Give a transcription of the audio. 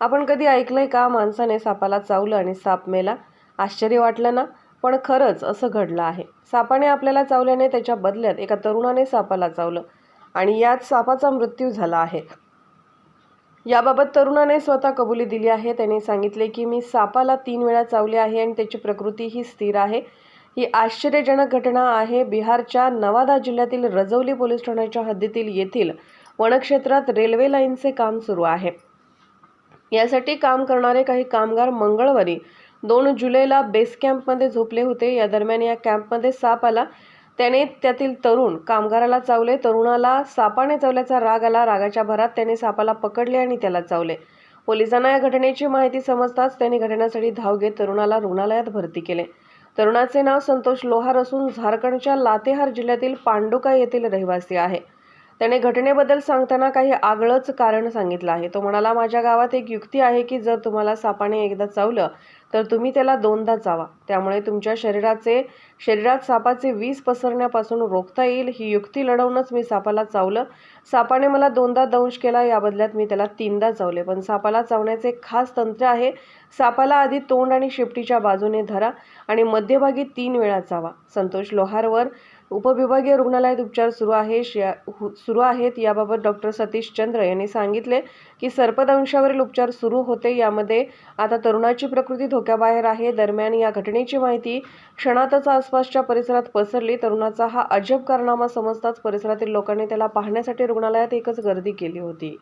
आपण कधी ऐकलंय का माणसाने सापाला चावलं आणि साप मेला? आश्चर्य वाटलं ना? पण खरंच असं घडलं आहे. सापाने आपल्याला चावल्याने त्याच्या बदल्यात एका तरुणाने सापाला चावलं आणि यात सापाचा मृत्यू झाला आहे. याबाबत तरुणाने स्वतः कबुली दिली आहे. त्याने सांगितले की मी सापाला तीन वेळा चावले आहे आणि त्याची प्रकृती ही स्थिर आहे. ही आश्चर्यजनक घटना आहे. बिहारच्या नवादा जिल्ह्यातील रजौली पोलीस ठाण्याच्या हद्दीतील येथील वनक्षेत्रात रेल्वे लाईनचे काम सुरू आहे. यासाठी काम करणारे काही कामगार मंगळवारी दोन जुलैला बेस कॅम्पमध्ये झोपले होते. या दरम्यान या कॅम्पमध्ये साप आला. त्याने त्यातील तरुण कामगाराला चावले. तरुणाला सापाने चावल्याचा राग आला. रागाच्या भरात त्याने सापाला पकडले आणि त्याला चावले. पोलिसांना या घटनेची माहिती समजताच त्यांनी घटनेसाठी धाव घेत तरुणाला रुग्णालयात भरती केले. तरुणाचे नाव संतोष लोहार असून झारखंडच्या लातेहार जिल्ह्यातील पांडुका येथील रहिवासी आहे. त्याने घटनेबद्दल सांगताना काही आगळंच कारण सांगितलं आहे. तो म्हणाला माझ्या गावात एक युक्ती आहे की जर तुम्हाला सापाने एकदा चावलं तर तुम्ही त्याला दोनदा चावा. त्यामुळे तुमच्या शरीराचे शरीरात सापाचे विष पसरण्यापासून रोखता येईल. ही युक्ती लढवूनच मी सापाला चावलं. सापाने मला दोनदा दंश केला या बदल्यात मी त्याला तीनदा चावले. पण सापाला चावण्याचे एक खास तंत्र आहे सापाला आधी तोंड आणि शेपटीच्या बाजूने धरा आणि मध्यभागी तीन वेळा चावा. संतोष लोहारवर उपविभागीय रुग्णालयात उपचार सुरू आहे हु- सुरू आहेत. याबाबत डॉक्टर सतीश चंद्र यांनी सांगितले की सर्पदंशावरील उपचार सुरू होते. यामध्ये आता तरुणाची प्रकृती धोक्याबाहेर आहे. दरम्यान या घटनेची माहिती क्षणातच आसपासच्या परिसरात पसरली. तरुणाचा हा अजब कारनामा समजताच परिसरातील लोकांनी त्याला पाहण्यासाठी रुग्णालयात एकच गर्दी केली होती.